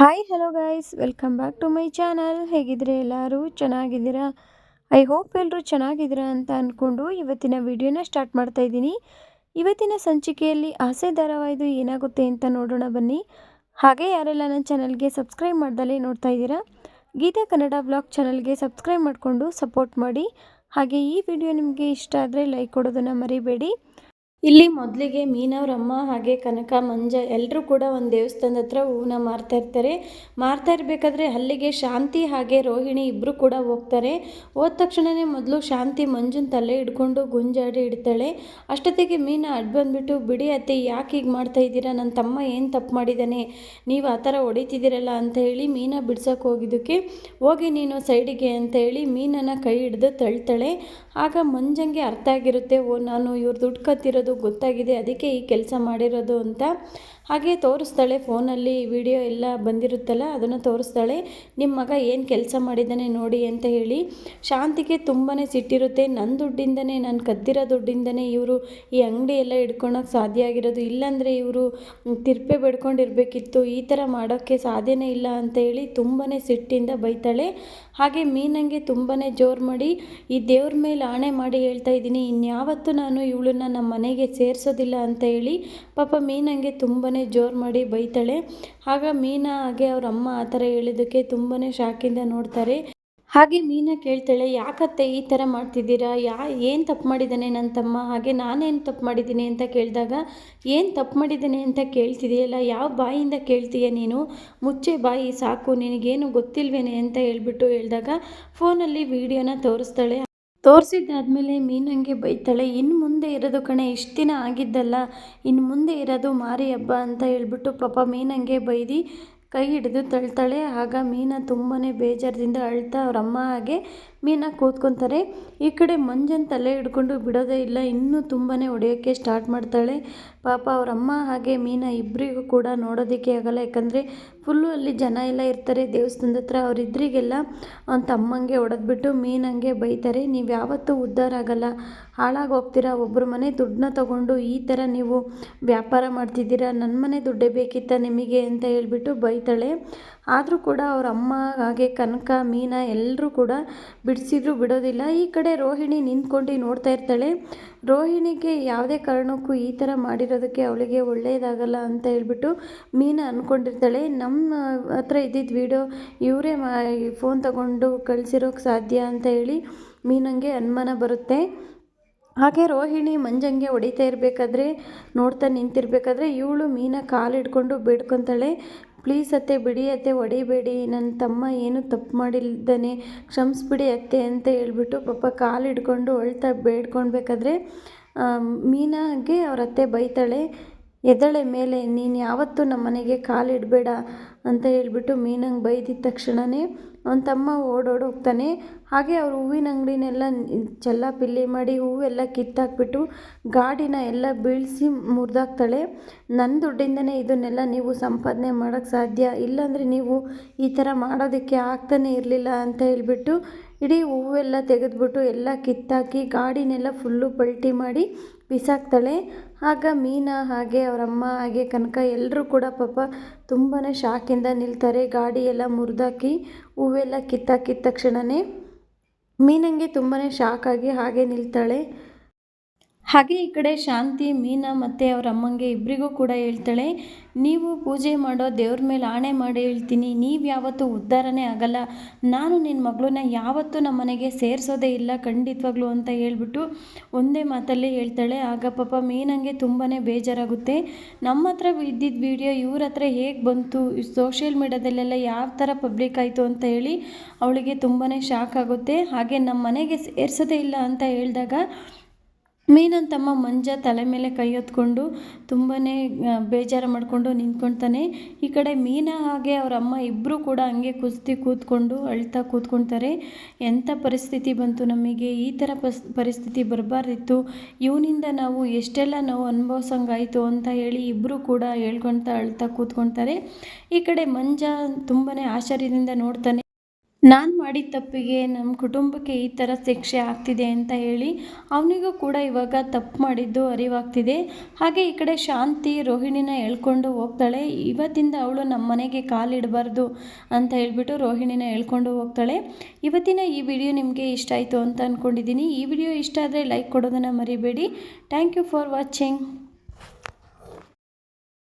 Hi hello guys welcome back to my channel ಹೇಗಿದ್ರೆ ಎಲ್ಲರೂ ಚೆನ್ನಾಗಿದ್ದೀರಾ? I hope ಎಲ್ಲರೂ ಚೆನ್ನಾಗಿದ್ದೀರಾ ಅಂತ ಅಂದ್ಕೊಂಡು ಇವತ್ತಿನ ವಿಡಿಯೋನ ಸ್ಟಾರ್ಟ್ ಮಾಡ್ತಾ ಇದ್ದೀನಿ. ಇವತ್ತಿನ ಸಂಚಿಕೆಯಲ್ಲಿ ಆಸೆ ಧಾರಾವಾಹಿದು ಏನಾಗುತ್ತೆ ಅಂತ ನೋಡೋಣ ಬನ್ನಿ. ಹಾಗೆ ಯಾರೆಲ್ಲ ನನ್ನ ಚಾನಲ್ಗೆ ಸಬ್ಸ್ಕ್ರೈಬ್ ಮಾಡ್ದಲೇ ನೋಡ್ತಾ ಇದ್ದೀರಾ, ಗೀತಾ ಕನ್ನಡ ಬ್ಲಾಗ್ ಚಾನಲ್ಗೆ ಸಬ್ಸ್ಕ್ರೈಬ್ ಮಾಡಿಕೊಂಡು ಸಪೋರ್ಟ್ ಮಾಡಿ. ಹಾಗೆ ಈ ವಿಡಿಯೋ ನಿಮಗೆ ಇಷ್ಟ ಆದರೆ ಲೈಕ್ ಕೊಡೋದನ್ನು ಮರಿಬೇಡಿ. ಇಲ್ಲಿ ಮೊದಲಿಗೆ ಮೀನವ್ರಮ್ಮ ಹಾಗೆ ಕನಕ, ಮಂಜ ಎಲ್ಲರೂ ಕೂಡ ಒಂದು ದೇವಸ್ಥಾನದ ಹತ್ರ ಹೂವನ್ನ ಮಾರ್ತಾ ಇರ್ತಾರೆ. ಮಾರ್ತಾ ಇರಬೇಕಾದ್ರೆ ಅಲ್ಲಿಗೆ ಶಾಂತಿ ಹಾಗೆ ರೋಹಿಣಿ ಇಬ್ಬರು ಕೂಡ ಹೋಗ್ತಾರೆ. ಹೋದ ತಕ್ಷಣವೇ ಮೊದಲು ಶಾಂತಿ ಮಂಜುನ ತಲೆ ಹಿಡ್ಕೊಂಡು ಗುಂಜಾಡಿ ಇಡ್ತಾಳೆ. ಅಷ್ಟೊತ್ತಿಗೆ ಮೀನ ಅಡ್ಡು ಬಂದುಬಿಟ್ಟು, ಬಿಡಿ ಅತ್ತೆ, ಯಾಕೆ ಹೀಗೆ ಮಾಡ್ತಾ ಇದ್ದೀರಾ? ನನ್ನ ತಮ್ಮ ಏನು ತಪ್ಪು ಮಾಡಿದ್ದಾನೆ ನೀವು ಆ ಥರ ಹೊಡಿತಿದ್ದೀರಲ್ಲ ಅಂತ ಹೇಳಿ ಮೀನ ಬಿಡ್ಸೋಕೆ ಹೋಗಿದ್ದಕ್ಕೆ. ಹೋಗಿ ನೀನು ಸೈಡಿಗೆ ಅಂತ ಹೇಳಿ ಮೀನನ್ನು ಕೈ ಹಿಡಿದು ತಳ್ತಾಳೆ. ಆಗ ಮಂಜಂಗೆ ಅರ್ಥ ಆಗಿರುತ್ತೆ, ಓ, ನಾನು ಇವ್ರು ದುಡ್ಡು ಕತ್ತಿರೋದು ಗೊತ್ತಾಗಿದೆ. ಅದಕ್ಕೆ ಈ ಕೆಲಸ ಮಾಡಿರೋದು ಅಂತ ಹಾಗೆ ತೋರಿಸ್ತಾಳೆ ಫೋನಲ್ಲಿ ವಿಡಿಯೋ ಎಲ್ಲ ಬಂದಿರುತ್ತಲ್ಲ, ಅದನ್ನು ತೋರಿಸ್ತಾಳೆ. ನಿಮ್ಮ ಮಗ ಏನು ಕೆಲಸ ಮಾಡಿದ್ದಾನೆ ನೋಡಿ ಅಂತ ಹೇಳಿ. ಶಾಂತಿಗೆ ತುಂಬಾ ಸಿಟ್ಟಿರುತ್ತೆ. ನನ್ನ ದುಡ್ಡಿಂದನೇ, ನಾನು ಕದ್ದಿರೋ ದುಡ್ಡಿಂದನೇ ಇವರು ಈ ಅಂಗಡಿ ಎಲ್ಲ ಇಟ್ಕೊಳಕ್ಕೆ ಸಾಧ್ಯ ಆಗಿರೋದು. ಇಲ್ಲಾಂದರೆ ಇವರು ತಿರ್ಪೆ ಬೆಡ್ಕೊಂಡಿರಬೇಕಿತ್ತು. ಈ ಥರ ಮಾಡೋಕ್ಕೆ ಸಾಧ್ಯನೇ ಇಲ್ಲ ಅಂತ ಹೇಳಿ ತುಂಬಾ ಸಿಟ್ಟಿಂದ ಬೈತಾಳೆ. ಹಾಗೆ ಮೀನಂಗೆ ತುಂಬಾ ಜೋರು ಮಾಡಿ, ಈ ದೇವ್ರ ಮೇಲೆ ಆಣೆ ಮಾಡಿ ಹೇಳ್ತಾ ಇದ್ದೀನಿ. ಇನ್ಯಾವತ್ತೂ ನಾನು ಇವಳನ್ನ ನಮ್ಮ ಮನೆಗೆ ಸೇರಿಸೋದಿಲ್ಲ ಅಂತ ಹೇಳಿ ಪಾಪ ಮೀನಂಗೆ ತುಂಬಾ ಜೋರು ಮಾಡಿ ಬೈತಾಳೆ. ಆಗ ಮೀನಾ ಹಾಗೆ ಅವ್ರ ಅಮ್ಮ ಆ ಥರ ಹೇಳಿದ್ದಕ್ಕೆ ತುಂಬಾ ಶಾಕಿಂದ ನೋಡ್ತಾರೆ. ಹಾಗೆ ಮೀನಾ ಕೇಳ್ತಾಳೆ, ಯಾಕತ್ತೆ ಈ ಥರ ಮಾಡ್ತಿದ್ದೀರಾ? ಯಾ, ಏನು ತಪ್ಪು ಮಾಡಿದ್ದಾನೆ ನನ್ನ ತಮ್ಮ ಹಾಗೆ ನಾನೇನು ತಪ್ಪು ಮಾಡಿದ್ದೀನಿ ಅಂತ ಕೇಳಿದಾಗ, ಏನು ತಪ್ಪು ಮಾಡಿದ್ದಾನೆ ಅಂತ ಕೇಳ್ತಿದೆಯಲ್ಲ? ಯಾವ ಬಾಯಿಂದ ಕೇಳ್ತೀಯ ನೀನು? ಮುಚ್ಚೆ ಬಾಯಿ ಸಾಕು, ನಿನಗೇನು ಗೊತ್ತಿಲ್ವೇನೆ? ಅಂತ ಹೇಳ್ಬಿಟ್ಟು ಹೇಳಿದಾಗ, ಫೋನಲ್ಲಿ ವೀಡಿಯೋನ ತೋರಿಸ್ತಾಳೆ. ತೋರಿಸಿದ್ದಾದ್ಮೇಲೆ ಮೀನಂಗೆ ಬೈತಾಳೆ. ಇನ್ನು ಮುಂದೆ ಇರೋದು ಕಣೆ, ಇಷ್ಟು ದಿನ ಆಗಿದ್ದಲ್ಲ, ಇನ್ನು ಮುಂದೆ ಇರೋದು ಮಾರಿ ಹಬ್ಬ ಅಂತ ಹೇಳ್ಬಿಟ್ಟು ಪಾಪ ಮೀನಂಗೆ ಬೈದು ಕೈ ಹಿಡಿದು ತಳ್ತಾಳೆ. ಆಗ ಮೀನ ತುಂಬಾ ಬೇಜಾರದಿಂದ ಅಳ್ತಾ ಅವ್ರ ಅಮ್ಮ ಹಾಗೆ ಮೀನ ಕೂತ್ಕೊತಾರೆ. ಈ ಕಡೆ ಮಂಜನ್ ತಲೆ ಹಿಡ್ಕೊಂಡು ಬಿಡೋದೇ ಇಲ್ಲ, ಇನ್ನೂ ತುಂಬಾ ಹೊಡೆಯೋಕ್ಕೆ ಸ್ಟಾರ್ಟ್ ಮಾಡ್ತಾಳೆ. ಪಾಪ ಅವ್ರ ಅಮ್ಮ ಹಾಗೆ ಮೀನ ಇಬ್ಬರಿಗೂ ಕೂಡ ನೋಡೋದಕ್ಕೆ ಆಗಲ್ಲ, ಯಾಕಂದರೆ ಫುಲ್ಲು ಅಲ್ಲಿ ಜನ ಎಲ್ಲ ಇರ್ತಾರೆ ದೇವಸ್ಥಾನದ ಹತ್ರ. ಅವರಿಬ್ಬರಿಗೆಲ್ಲ ಅವ್ನ ತಮ್ಮಂಗೆ ಹೊಡೆದ್ಬಿಟ್ಟು ಮೀನಂಗೆ ಬೈತಾರೆ. ನೀವು ಯಾವತ್ತೂ ಉದ್ಧಾರ ಆಗಲ್ಲ, ಹಾಳಾಗಿ ಹೋಗ್ತೀರಾ ಒಬ್ಬರ ಮನೆ ದುಡ್ಡನ್ನ ತಗೊಂಡು ಈ ಥರ ನೀವು ವ್ಯಾಪಾರ ಮಾಡ್ತಿದ್ದೀರಾ ನನ್ನ ಮನೆ ದುಡ್ಡೇ ಬೇಕಿತ್ತ ನಿಮಗೆ ಅಂತ ಹೇಳ್ಬಿಟ್ಟು ಬೈತಾಳೆ. ಆದರೂ ಕೂಡ ಅವ್ರ ಅಮ್ಮ ಹಾಗೆ ಕನಕ, ಮೀನಾ ಎಲ್ಲರೂ ಕೂಡ ಬಿಡಿಸಿದ್ರು ಬಿಡೋದಿಲ್ಲ. ಈ ಕಡೆ ರೋಹಿಣಿ ನಿಂತ್ಕೊಂಡು ನೋಡ್ತಾ ಇರ್ತಾಳೆ. ರೋಹಿಣಿಗೆ ಯಾವುದೇ ಕಾರಣಕ್ಕೂ ಈ ಥರ ಮಾಡಿರೋದಕ್ಕೆ ಅವಳಿಗೆ ಒಳ್ಳೆಯದಾಗಲ್ಲ ಅಂತ ಹೇಳ್ಬಿಟ್ಟು ಮೀನಾ ಅಂದ್ಕೊಂಡಿರ್ತಾಳೆ ನಮ್ಮ ಹತ್ರ ಇದ್ದಿದ್ದ ವೀಡಿಯೋ ಇವರೇ ಮಾ ಫೋನ್ ತಗೊಂಡು ಕಳಿಸಿರೋಕ್ಕೆ ಸಾಧ್ಯ ಅಂತ ಹೇಳಿ ಮೀನಂಗೆ ಅನುಮಾನ ಬರುತ್ತೆ. ಹಾಗೆ ರೋಹಿಣಿ ಮಂಜಂಗೆ ಹೊಡಿತಾ ಇರಬೇಕಾದ್ರೆ, ನೋಡ್ತಾ ನಿಂತಿರ್ಬೇಕಾದ್ರೆ ಇವಳು ಮೀನ ಕಾಲು ಹಿಡ್ಕೊಂಡು ಬೇಡ್ಕೊತಾಳೆ. ಪ್ಲೀಸ್ ಅತ್ತೆ, ಬಿಡಿ ಅತ್ತೆ, ಹೊಡಿಬೇಡಿ. ನನ್ನ ತಮ್ಮ ಏನು ತಪ್ಪು ಮಾಡಿಲ್ದಾನೆ ಕ್ಷಮಿಸ್ಬಿಡಿ ಅತ್ತೆ ಅಂತ ಹೇಳ್ಬಿಟ್ಟು ಪಾಪ ಕಾಲು ಹಿಡ್ಕೊಂಡು ಅಳ್ತಾ ಬೇಡ್ಕೊಳ್ಬೇಕಾದ್ರೆ ಮೀನಾಗೆ ಅವ್ರ ಅತ್ತೆ ಬೈತಾಳೆ. ಎದಳೆ ಮೇಲೆ, ನೀನು ಯಾವತ್ತೂ ನಮ್ಮ ಮನೆಗೆ ಕಾಲಿಡಬೇಡ ಅಂತ ಹೇಳಿಬಿಟ್ಟು ಮೀನಂಗೆ ಬೈದಿದ್ದ ತಕ್ಷಣವೇ ಅವನ ತಮ್ಮ ಓಡೋಡೋಗ್ತಾನೆ. ಹಾಗೆ ಅವ್ರ ಹೂವಿನ ಅಂಗಡಿನೆಲ್ಲ ಚೆಲ್ಲಾಪಿಲ್ಲಿ ಮಾಡಿ ಹೂವೆಲ್ಲ ಕಿತ್ತಾಕ್ಬಿಟ್ಟು ಗಾಡಿನ ಎಲ್ಲ ಬೀಳಿಸಿ ಮುರಿದಾಕ್ತಾಳೆ. ನನ್ನ ದುಡ್ಡಿಂದನೇ ಇದನ್ನೆಲ್ಲ ನೀವು ಸಂಪಾದನೆ ಮಾಡೋಕ್ಕೆ ಸಾಧ್ಯ? ಇಲ್ಲಾಂದರೆ ನೀವು ಈ ಥರ ಮಾಡೋದಕ್ಕೆ ಆಗ್ತಾನೆ ಇರಲಿಲ್ಲ ಅಂತ ಹೇಳಿಬಿಟ್ಟು ಇಡೀ ಹೂವೆಲ್ಲ ತೆಗೆದ್ಬಿಟ್ಟು ಎಲ್ಲ ಕಿತ್ತಾಕಿ ಗಾಡಿನೆಲ್ಲ ಫುಲ್ಲು ಪಲ್ಟಿ ಮಾಡಿ ಬಿಸಾಕ್ತಾಳೆ. ಆಗ ಮೀನಾ ಹಾಗೆ ಅವರಮ್ಮ ಹಾಗೆ ಕನಕ ಎಲ್ಲರೂ ಕೂಡ ಪಾಪ ತುಂಬಾ ಶಾಕಿಂದ ನಿಲ್ತಾರೆ. ಗಾಡಿ ಎಲ್ಲ ಮುರಿದಾಕಿ ಹೂವೆಲ್ಲ ಕಿತ್ತಾಕಿದ ತಕ್ಷಣವೇ ಮೀನಂಗೆ ತುಂಬಾ ಶಾಕಾಗಿ ಹಾಗೆ ನಿಲ್ತಾಳೆ. ಹಾಗೆ ಈ ಕಡೆ ಶಾಂತಿ, ಮೀನಾ ಮತ್ತು ಅವ್ರ ಅಮ್ಮಂಗೆ ಇಬ್ಬರಿಗೂ ಕೂಡ ಹೇಳ್ತಾಳೆ, ನೀವು ಪೂಜೆ ಮಾಡೋ ದೇವ್ರ ಮೇಲೆ ಆಣೆ ಮಾಡಿ ಹೇಳ್ತೀನಿ, ನೀವು ಯಾವತ್ತೂ ಉದ್ಧಾರನೇ ಆಗಲ್ಲ. ನಾನು ನಿನ್ನ ಮಗಳನ್ನ ಯಾವತ್ತೂ ನಮ್ಮ ಮನೆಗೆ ಸೇರಿಸೋದೇ ಇಲ್ಲ, ಖಂಡಿತವಾಗ್ಲೂ ಅಂತ ಹೇಳ್ಬಿಟ್ಟು ಒಂದೇ ಮಾತಲ್ಲಿ ಹೇಳ್ತಾಳೆ. ಆಗ ಪಾಪ ಮೀನಂಗೆ ತುಂಬಾ ಬೇಜಾರಾಗುತ್ತೆ. ನಮ್ಮ ಹತ್ರ ಇದ್ದಿದ್ದ ವಿಡಿಯೋ ಇವ್ರ ಹತ್ರ ಹೇಗೆ ಬಂತು? ಸೋಷಿಯಲ್ ಮೀಡ್ಯಾದಲ್ಲೆಲ್ಲ ಯಾವ ಥರ ಪಬ್ಲಿಕ್ ಆಯಿತು ಅಂತ ಹೇಳಿ ಅವಳಿಗೆ ತುಂಬಾ ಶಾಕ್ ಆಗುತ್ತೆ. ಹಾಗೆ ನಮ್ಮ ಮನೆಗೆ ಸೇರಿಸೋದೇ ಇಲ್ಲ ಅಂತ ಹೇಳಿದಾಗ ಮೀನಂತಮ್ಮ ಮಂಜ ತಲೆ ಮೇಲೆ ಕೈ ಹೊತ್ಕೊಂಡು ತುಂಬಾ ಬೇಜಾರು ಮಾಡಿಕೊಂಡು ನಿಂತ್ಕೊಳ್ತಾನೆ ಈ ಕಡೆ ಮೀನಾ ಹಾಗೆ ಅವರ ಅಮ್ಮ ಇಬ್ಬರು ಕೂಡ ಹಂಗೆ ಕುಸ್ತಿ ಕೂತ್ಕೊಂಡು ಅಳ್ತಾ ಕೂತ್ಕೊಳ್ತಾರೆ ಎಂಥ ಪರಿಸ್ಥಿತಿ ಬಂತು ನಮಗೆ? ಈ ಥರ ಪಸ್, ಪರಿಸ್ಥಿತಿ ಬರಬಾರ್ದಿತ್ತು. ಇವನಿಂದ ನಾವು ಎಷ್ಟೆಲ್ಲ ನಾವು ಅನುಭವಿಸಂಗಾಯಿತು ಅಂತ ಹೇಳಿ ಇಬ್ಬರು ಕೂಡ ಹೇಳ್ಕೊಳ್ತಾ ಅಳ್ತಾ ಕೂತ್ಕೊಳ್ತಾರೆ ಈ ಕಡೆ ಮಂಜ ತುಂಬಾ ಆಶ್ಚರ್ಯದಿಂದ ನೋಡ್ತಾನೆ. ನಾನು ಮಾಡಿದ ತಪ್ಪಿಗೆ ನಮ್ಮ ಕುಟುಂಬಕ್ಕೆ ಈ ಥರ ಶಿಕ್ಷೆ ಆಗ್ತಿದೆ ಅಂತ ಹೇಳಿ ಅವನಿಗೂ ಕೂಡ ಇವಾಗ ತಪ್ಪು ಮಾಡಿದ್ದು ಅರಿವಾಗ್ತಿದೆ. ಹಾಗೆ ಈ ಕಡೆ ಶಾಂತಿ ರೋಹಿಣಿನ ಎಳ್ಕೊಂಡು ಹೋಗ್ತಾಳೆ. ಇವತ್ತಿಂದ ಅವಳು ನಮ್ಮ ಮನೆಗೆ ಕಾಲಿಡಬಾರ್ದು ಅಂತ ಹೇಳ್ಬಿಟ್ಟು ರೋಹಿಣಿನ ಹೇಳ್ಕೊಂಡು ಹೋಗ್ತಾಳೆ. ಇವತ್ತಿನ ಈ ವಿಡಿಯೋ ನಿಮಗೆ ಇಷ್ಟ ಆಯಿತು ಅಂತ ಅಂದ್ಕೊಂಡಿದ್ದೀನಿ ಈ ವಿಡಿಯೋ ಇಷ್ಟ ಆದರೆ ಲೈಕ್ ಕೊಡೋದನ್ನು ಮರಿಬೇಡಿ. Thank you for watching.